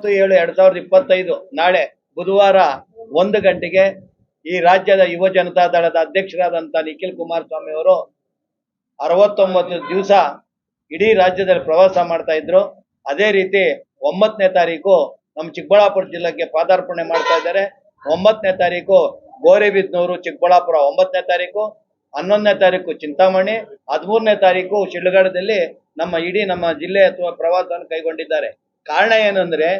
ಒಂಬತ್ತು ಏಳು ಎರಡ್ ಸಾವಿರದ ಇಪ್ಪತ್ತೈದು ನಾಳೆ ಬುಧವಾರ ಒಂದು ಗಂಟೆಗೆ ಈ ರಾಜ್ಯದ ಯುವ ಜನತಾ ದಳದ ಅಧ್ಯಕ್ಷರಾದಂತಹ ನಿಖಿಲ್ ಕುಮಾರಸ್ವಾಮಿ ಅವರು ಅರವತ್ತೊಂಬತ್ತು ದಿವಸ ಇಡೀ ರಾಜ್ಯದಲ್ಲಿ ಪ್ರವಾಸ ಮಾಡ್ತಾ ಇದ್ರು. ಅದೇ ರೀತಿ ಒಂಬತ್ತನೇ ತಾರೀಕು ನಮ್ಮ ಚಿಕ್ಕಬಳ್ಳಾಪುರ ಜಿಲ್ಲೆಗೆ ಪಾದಾರ್ಪಣೆ ಮಾಡ್ತಾ ಇದ್ದಾರೆ. ಒಂಬತ್ತನೇ ತಾರೀಕು ಗೋರೆಬಿದ್ನೂರು, ಚಿಕ್ಕಬಳ್ಳಾಪುರ ಒಂಬತ್ತನೇ ತಾರೀಕು, ಹನ್ನೊಂದನೇ ತಾರೀಕು ಚಿಂತಾಮಣಿ, ಹದಿಮೂರನೇ ತಾರೀಕು ಶಿಳ್ಗಡದಲ್ಲಿ ನಮ್ಮ ಇಡೀ ನಮ್ಮ ಜಿಲ್ಲೆ ಅಥವಾ ಪ್ರವಾಸವನ್ನು ಕೈಗೊಂಡಿದ್ದಾರೆ. ಕಾರಣ ಏನಂದ್ರೆ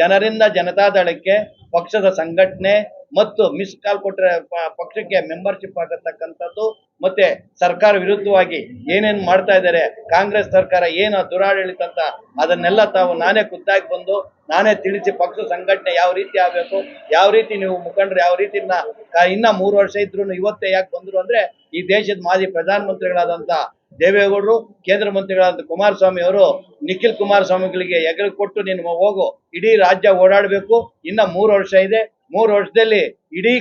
ಜನರಿಂದ ಜನತಾದಳಕ್ಕೆ ಪಕ್ಷದ ಸಂಘಟನೆ ಮತ್ತು ಮಿಸ್ ಕಾಲ್ ಕೊಟ್ಟರೆ ಪಕ್ಷಕ್ಕೆ ಮೆಂಬರ್ಶಿಪ್ ಆಗತಕ್ಕಂಥದ್ದು ಮತ್ತೆ ಸರ್ಕಾರ ವಿರುದ್ಧವಾಗಿ ಏನೇನು ಮಾಡ್ತಾ ಇದ್ದಾರೆ, ಕಾಂಗ್ರೆಸ್ ಸರ್ಕಾರ ಏನು ದುರಾಡಳಿತ ಅಂತ ಅದನ್ನೆಲ್ಲ ತಾವು ನಾನೇ ಖುದ್ದಾಗಿ ಬಂದು ನಾನೇ ತಿಳಿಸಿ ಪಕ್ಷ ಸಂಘಟನೆ ಯಾವ ರೀತಿ ಆಗಬೇಕು, ಯಾವ ರೀತಿ ನೀವು ಮುಖಂಡರು ಯಾವ ರೀತಿ ಇನ್ನ ಮೂರು ವರ್ಷ ಇದ್ರು ಇವತ್ತೇ ಯಾಕೆ ಬಂದ್ರು ಅಂದ್ರೆ ಈ ದೇಶದ ಮಾಜಿ ಪ್ರಧಾನಮಂತ್ರಿಗಳಾದಂತ ದೇವೇಗೌಡರು, ಕೇಂದ್ರ ಮಂತ್ರಿಗಳಾದ ಕುಮಾರಸ್ವಾಮಿ ಅವರು, ನಿಖಿಲ್ ಕುಮಾರಸ್ವಾಮಿಗಳಿಗೆ ಎಗರು ಕೊಟ್ಟು ನೀನು ಹೋಗು. ಇಡೀ ರಾಜ್ಯ ಓಡಾಡಬೇಕು. ಇನ್ನ ಮೂರು ವರ್ಷ ಇದೆ. ಮೂರು ವರ್ಷದಲ್ಲಿ ಇಡೀ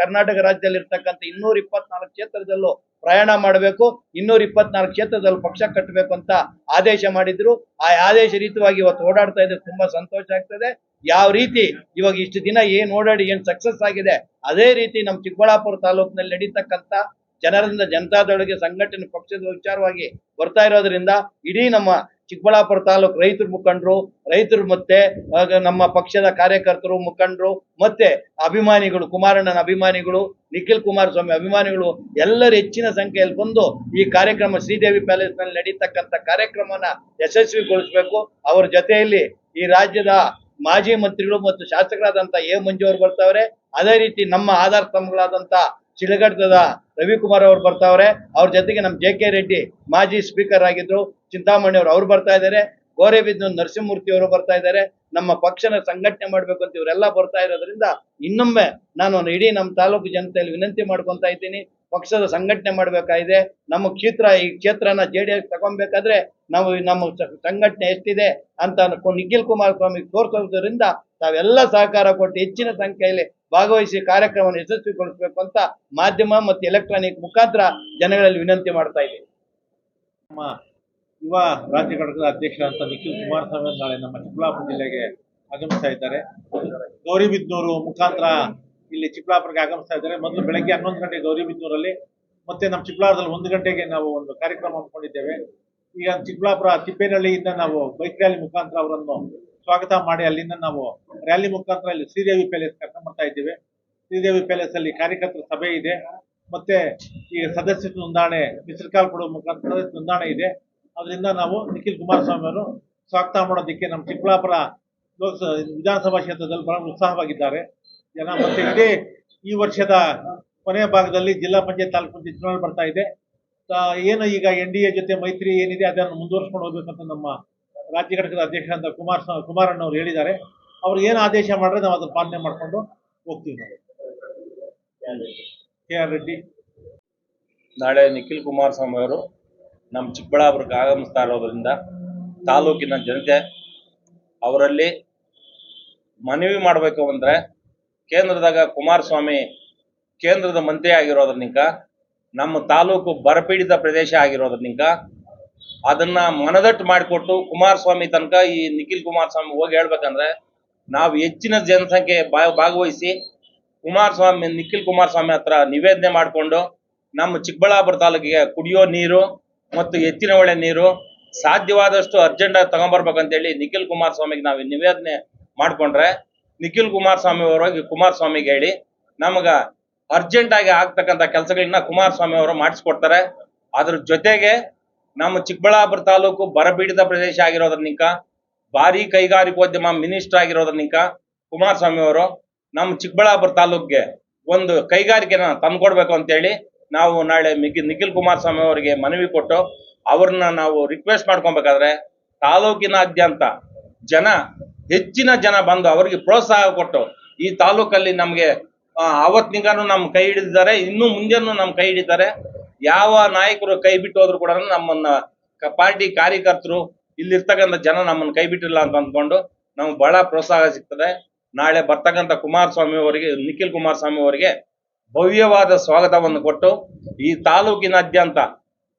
ಕರ್ನಾಟಕ ರಾಜ್ಯದಲ್ಲಿ ಇರ್ತಕ್ಕಂಥ ಇನ್ನೂರ ಇಪ್ಪತ್ನಾಲ್ಕು ಕ್ಷೇತ್ರದಲ್ಲೂ ಪ್ರಯಾಣ ಮಾಡಬೇಕು. ಇನ್ನೂರ ಇಪ್ಪತ್ನಾಲ್ಕು ಕ್ಷೇತ್ರದಲ್ಲಿ ಪಕ್ಷ ಕಟ್ಟಬೇಕು ಅಂತ ಆದೇಶ ಮಾಡಿದ್ರು. ಆ ಆದೇಶ ರೀತಿಯಾಗಿ ಇವತ್ತು ಓಡಾಡ್ತಾ ಇದ್ರೆ ತುಂಬಾ ಸಂತೋಷ ಆಗ್ತದೆ. ಯಾವ ರೀತಿ ಇವಾಗ ಇಷ್ಟು ದಿನ ಏನ್ ಓಡಾಡಿ, ಏನ್ ಸಕ್ಸಸ್ ಆಗಿದೆ, ಅದೇ ರೀತಿ ನಮ್ಮ ಚಿಕ್ಕಬಳ್ಳಾಪುರ ತಾಲೂಕಿನಲ್ಲಿ ನಡೀತಕ್ಕಂಥ ಜನರಿಂದ ಜನತಾದೊಳಗೆ ಸಂಘಟನೆ ಪಕ್ಷದ ವಿಚಾರವಾಗಿ ಬರ್ತಾ ಇರೋದ್ರಿಂದ ಇಡೀ ನಮ್ಮ ಚಿಕ್ಕಬಳ್ಳಾಪುರ ತಾಲೂಕು ರೈತರ ಮುಖಂಡರು, ರೈತರು ಮತ್ತೆ ನಮ್ಮ ಪಕ್ಷದ ಕಾರ್ಯಕರ್ತರು, ಮುಖಂಡರು, ಮತ್ತೆ ಅಭಿಮಾನಿಗಳು, ಕುಮಾರಣ್ಣನ ಅಭಿಮಾನಿಗಳು, ನಿಖಿಲ್ ಕುಮಾರಸ್ವಾಮಿ ಅಭಿಮಾನಿಗಳು ಎಲ್ಲರೂ ಹೆಚ್ಚಿನ ಸಂಖ್ಯೆಯಲ್ಲಿ ಬಂದು ಈ ಕಾರ್ಯಕ್ರಮ ಶ್ರೀದೇವಿ ಪ್ಯಾಲೇಸ್ನಲ್ಲಿ ನಡೀತಕ್ಕಂಥ ಕಾರ್ಯಕ್ರಮನ ಯಶಸ್ವಿಗೊಳಿಸಬೇಕು. ಅವರ ಜೊತೆಯಲ್ಲಿ ಈ ರಾಜ್ಯದ ಮಾಜಿ ಮಂತ್ರಿಗಳು ಮತ್ತು ಶಾಸಕರಾದಂತ ಎ ಮಂಜು ಅವರು ಬರ್ತಾವ್ರೆ. ಅದೇ ರೀತಿ ನಮ್ಮ ಆಧಾರ ಸ್ತಂಭಗಳಾದಂತ ಶಿಳಗಡ್ಡದ ರವಿಕುಮಾರ್ ಅವರು ಬರ್ತಾವ್ರೆ, ಅವ್ರ ಜೊತೆಗೆ ನಮ್ಮ ಜೆ ಕೆ ರೆಡ್ಡಿ ಮಾಜಿ ಸ್ಪೀಕರ್ ಆಗಿದ್ರು, ಚಿಂತಾಮಣಿ ಅವರು, ಅವ್ರು ಬರ್ತಾ ಇದ್ದಾರೆ ಗೋರೆಬಿದ್ನೂರು ನರಸಿಂಹಮೂರ್ತಿ ಅವರು ಬರ್ತಾ ಇದ್ದಾರೆ ನಮ್ಮ ಪಕ್ಷನ ಸಂಘಟನೆ ಮಾಡಬೇಕು ಅಂತ ಇವರೆಲ್ಲ ಬರ್ತಾ ಇರೋದ್ರಿಂದ ಇನ್ನೊಮ್ಮೆ ನಾನು ಇಡೀ ನಮ್ಮ ತಾಲೂಕು ಜನತೆಯಲ್ಲಿ ವಿನಂತಿ ಮಾಡ್ಕೊಂತ ಇದ್ದೀನಿ, ಪಕ್ಷದ ಸಂಘಟನೆ ಮಾಡಬೇಕಾಗಿದೆ, ನಮ್ಮ ಕ್ಷೇತ್ರ, ಈ ಕ್ಷೇತ್ರನ ಜೆ ಡಿ ಎಸ್ ತಗೊಬೇಕಾದ್ರೆ ನಾವು ನಮ್ಮ ಸಂಘಟನೆ ಎಷ್ಟಿದೆ ಅಂತ ನಿಖಿಲ್ ಕುಮಾರಸ್ವಾಮಿ ತೋರಿಸೋದ್ರಿಂದ ತಾವೆಲ್ಲ ಸಹಕಾರ ಕೊಟ್ಟು ಹೆಚ್ಚಿನ ಸಂಖ್ಯೆಯಲ್ಲಿ ಭಾಗವಹಿಸಿ ಕಾರ್ಯಕ್ರಮವನ್ನು ಯಶಸ್ವಿಗೊಳಿಸಬೇಕು ಅಂತ ಮಾಧ್ಯಮ ಮತ್ತು ಎಲೆಕ್ಟ್ರಾನಿಕ್ ಮುಖಾಂತರ ಜನಗಳಲ್ಲಿ ವಿನಂತಿ ಮಾಡ್ತಾ ಇದೆ ನಮ್ಮ ಯುವ ರಾಜ್ಯ ಘಟಕದ ಅಂತ ನಿಖಿಲ್ ಕುಮಾರಸ್ವಾಮಿ ನಾಳೆ ನಮ್ಮ ಚಿಕ್ಕಬಳ್ಳಾಪುರ ಜಿಲ್ಲೆಗೆ ಆಗಮಿಸ್ತಾ ಇದ್ದಾರೆ. ಗೌರಿಬಿದ್ನೂರು ಮುಖಾಂತರ ಇಲ್ಲಿ ಚಿಕ್ಕಬಳ್ಳಾಪುರಕ್ಕೆ ಆಗಮಿಸ್ತಾ ಇದ್ದಾರೆ. ಮೊದಲು ಬೆಳಗ್ಗೆ ಹನ್ನೊಂದು ಗಂಟೆಗೆ ಗೌರಿಬಿದ್ನೂರಲ್ಲಿ, ಮತ್ತೆ ನಮ್ಮ ಚಿಕ್ಕಬಳ್ಳಾಪುರದಲ್ಲಿ ಒಂದು ಗಂಟೆಗೆ ನಾವು ಒಂದು ಕಾರ್ಯಕ್ರಮ ಹಮ್ಮಿಕೊಂಡಿದ್ದೇವೆ. ಈಗ ಚಿಕ್ಕಬಳ್ಳಾಪುರ ತಿಪ್ಪೇನಹಳ್ಳಿಯಿಂದ ನಾವು ಬೈಕ್ ರ್ಯಾಲಿ ಮುಖಾಂತರ ಅವರನ್ನು ಸ್ವಾಗತ ಮಾಡಿ ಅಲ್ಲಿಂದ ನಾವು ರ್ಯಾಲಿ ಮುಖಾಂತರ ಇಲ್ಲಿ ಶ್ರೀದೇವಿ ಪ್ಯಾಲೇಸ್ ಕರ್ಕೊಂಡು ಬರ್ತಾ ಇದ್ದೇವೆ. ಶ್ರೀದೇವಿ ಪ್ಯಾಲೇಸ್ ಅಲ್ಲಿ ಕಾರ್ಯಕರ್ತರ ಸಭೆ ಇದೆ. ಮತ್ತೆ ಈ ಸದಸ್ಯ ನೋಂದಣಿ ಮಿಸ್ಟರ್ ಕಾಲ್ ಕೊಡುವ ಮುಖಾಂತರ ನೋಂದಣಿ ಇದೆ. ಅದರಿಂದ ನಾವು ನಿಖಿಲ್ ಕುಮಾರಸ್ವಾಮಿ ಅವರು ಸ್ವಾಗತ ಮಾಡೋದಕ್ಕೆ ನಮ್ಮ ಚಿಕ್ಕಬಳ್ಳಾಪುರ ಲೋಕಸಭಾ ವಿಧಾನಸಭಾ ಕ್ಷೇತ್ರದಲ್ಲಿ ಬಹಳ ಉತ್ಸಾಹವಾಗಿದ್ದಾರೆ. ಜನ ಮತ್ತೆ ಇದೇ ಈ ವರ್ಷದ ಕೊನೆಯ ಭಾಗದಲ್ಲಿ ಜಿಲ್ಲಾ ಪಂಚಾಯತ್ ತಾಲೂಕು ಪಂಚಾಯತ್ ಚುನಾವಣೆ ಬರ್ತಾ ಇದೆ. ಏನು ಈಗ ಎನ್ ಡಿ ಎ ಜೊತೆ ಮೈತ್ರಿ ಏನಿದೆ ಅದನ್ನು ಮುಂದುವರ್ಸ್ಕೊಂಡು ಹೋಗ್ಬೇಕಂತ ನಮ್ಮ ರಾಜ್ಯ ಘಟಕದ ಅಧ್ಯಕ್ಷ ಅಂತ ಕುಮಾರ ಕುಮಾರಣ್ಣ ಅವರು ಹೇಳಿದ್ದಾರೆ. ಅವ್ರು ಏನು ಆದೇಶ ಮಾಡಿದ್ರೆ ನಾವು ಅದನ್ನು ಪಾಲನೆ ಮಾಡ್ಕೊಂಡು ಹೋಗ್ತೀವಿ ನಾವು. K R Reddy. ನಾಳೆ ನಿಖಿಲ್ ಕುಮಾರಸ್ವಾಮಿ ಅವರು ನಮ್ಮ ಚಿಕ್ಕಬಳ್ಳಾಪುರಕ್ಕೆ ಆಗಮಿಸ್ತಾ ಇರೋದ್ರಿಂದ ತಾಲೂಕಿನ ಜನತೆ ಅವರಲ್ಲಿ ಮನವಿ ಮಾಡಬೇಕು ಅಂದ್ರೆ ಕೇಂದ್ರದಾಗ ಕುಮಾರಸ್ವಾಮಿ ಕೇಂದ್ರದ ಮಂತ್ರಿ ಆಗಿರೋದ್ರಿಂದ ನಮ್ಮ ತಾಲೂಕು ಬರಪೀಡಿತ ಪ್ರದೇಶ ಆಗಿರೋದ್ರನಿಂಕ ಅದನ್ನ ಮನದಟ್ಟು ಮಾಡಿಕೊಟ್ಟು ಕುಮಾರಸ್ವಾಮಿ ತನಕ ಈ ನಿಖಿಲ್ ಕುಮಾರಸ್ವಾಮಿ ಹೋಗಿ ಹೇಳ್ಬೇಕಂದ್ರೆ ನಾವು ಹೆಚ್ಚಿನ ಜನಸಂಖ್ಯೆ ಭಾಗವಹಿಸಿ ಕುಮಾರಸ್ವಾಮಿ, ನಿಖಿಲ್ ಕುಮಾರಸ್ವಾಮಿ ಹತ್ರ ನಿವೇದನೆ ಮಾಡಿಕೊಂಡು ನಮ್ಮ ಚಿಕ್ಕಬಳ್ಳಾಪುರ ತಾಲೂಕಿಗೆ ಕುಡಿಯೋ ನೀರು ಮತ್ತು ಎತ್ತಿನ ಹೊಳೆ ನೀರು ಸಾಧ್ಯವಾದಷ್ಟು ಅರ್ಜೆಂಟ್ ಆಗಿ ತಗೊಂಡ್ಬರ್ಬೇಕಂತೇಳಿ ನಿಖಿಲ್ ಕುಮಾರಸ್ವಾಮಿಗೆ ನಾವು ನಿವೇದನೆ ಮಾಡ್ಕೊಂಡ್ರೆ ನಿಖಿಲ್ ಕುಮಾರಸ್ವಾಮಿ ಅವರಾಗಿ ಕುಮಾರಸ್ವಾಮಿಗೆ ಹೇಳಿ ನಮಗ ಅರ್ಜೆಂಟ್ ಆಗಿ ಆಗ್ತಕ್ಕಂಥ ಕೆಲಸಗಳನ್ನ ಕುಮಾರಸ್ವಾಮಿ ಅವರು ಮಾಡಿಸ್ಕೊಡ್ತಾರೆ. ಅದ್ರ ಜೊತೆಗೆ ನಮ್ಮ ಚಿಕ್ಕಬಳ್ಳಾಪುರ ತಾಲೂಕು ಬರಪೀಡಿತ ಪ್ರದೇಶ ಆಗಿರೋದ್ರನಿಂಕ ಭಾರಿ ಕೈಗಾರಿಕೋದ್ಯಮ ಮಿನಿಸ್ಟರ್ ಆಗಿರೋದ್ರನಿಂಕ ಕುಮಾರಸ್ವಾಮಿ ಅವರು ನಮ್ಮ ಚಿಕ್ಕಬಳ್ಳಾಪುರ ತಾಲೂಕ್ಗೆ ಒಂದು ಕೈಗಾರಿಕೆನ ತಂದ್ಕೊಡ್ಬೇಕು ಅಂತೇಳಿ ನಾವು ನಾಳೆ ಮಿಗಿ ನಿಖಿಲ್ ಕುಮಾರಸ್ವಾಮಿ ಅವರಿಗೆ ಮನವಿ ಕೊಟ್ಟು ಅವ್ರನ್ನ ನಾವು ರಿಕ್ವೆಸ್ಟ್ ಮಾಡ್ಕೊಬೇಕಾದ್ರೆ ತಾಲೂಕಿನಾದ್ಯಂತ ಜನ, ಹೆಚ್ಚಿನ ಜನ ಬಂದು ಅವರಿಗೆ ಪ್ರೋತ್ಸಾಹ ಕೊಟ್ಟು ಈ ತಾಲೂಕಲ್ಲಿ ನಮಗೆ ಅವತ್ತಿನಿಂದನೂ ನಮ್ಮ ಕೈ ಹಿಡಿದಿದ್ದಾರೆ, ಇನ್ನು ಮುಂದೆನೂ ನಮ್ಮ ಕೈ ಹಿಡಿತಾರೆ. ಯಾವ ನಾಯಕರು ಕೈ ಬಿಟ್ಟು ಹೋದ್ರು ಕೂಡ ನಮ್ಮನ್ನ ಪಾರ್ಟಿ ಕಾರ್ಯಕರ್ತರು ಇಲ್ಲಿರ್ತಕ್ಕಂಥ ಜನ ನಮ್ಮನ್ನ ಕೈ ಬಿಟ್ಟಿಲ್ಲ ಅಂತ ಅಂದ್ಕೊಂಡು ನಮ್ಗೆ ಬಹಳ ಪ್ರೋತ್ಸಾಹ ಸಿಗ್ತದೆ. ನಾಳೆ ಬರ್ತಕ್ಕಂಥ ಕುಮಾರಸ್ವಾಮಿ ಅವರಿಗೆ, ನಿಖಿಲ್ ಕುಮಾರಸ್ವಾಮಿ ಅವರಿಗೆ ಭವ್ಯವಾದ ಸ್ವಾಗತವನ್ನು ಕೊಟ್ಟು ಈ ತಾಲೂಕಿನಾದ್ಯಂತ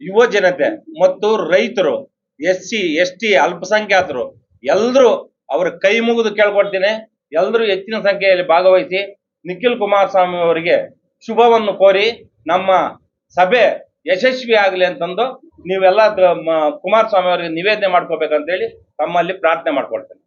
ಯುವ ಜನತೆ ಮತ್ತು ರೈತರು ಎಸ್ ಸಿ ಎಸ್ ಟಿ ಅಲ್ಪಸಂಖ್ಯಾತರು ಎಲ್ಲರೂ ಅವ್ರ ಕೈ ಮುಗಿದು ಕೇಳ್ಕೊಡ್ತೀನಿ ಎಲ್ಲರೂ ಹೆಚ್ಚಿನ ಸಂಖ್ಯೆಯಲ್ಲಿ ಭಾಗವಹಿಸಿ ನಿಖಿಲ್ ಕುಮಾರಸ್ವಾಮಿ ಅವರಿಗೆ ಶುಭವನ್ನು ಕೋರಿ ನಮ್ಮ ಸಭೆ ಯಶಸ್ವಿ ಆಗಲಿ ಅಂತಂದು ನೀವೆಲ್ಲ ಕುಮಾರಸ್ವಾಮಿ ಅವರಿಗೆ ನಿವೇದನೆ ಮಾಡ್ಕೋಬೇಕಂತೇಳಿ ತಮ್ಮಲ್ಲಿ ಪ್ರಾರ್ಥನೆ ಮಾಡ್ಕೊಳ್ತೇನೆ.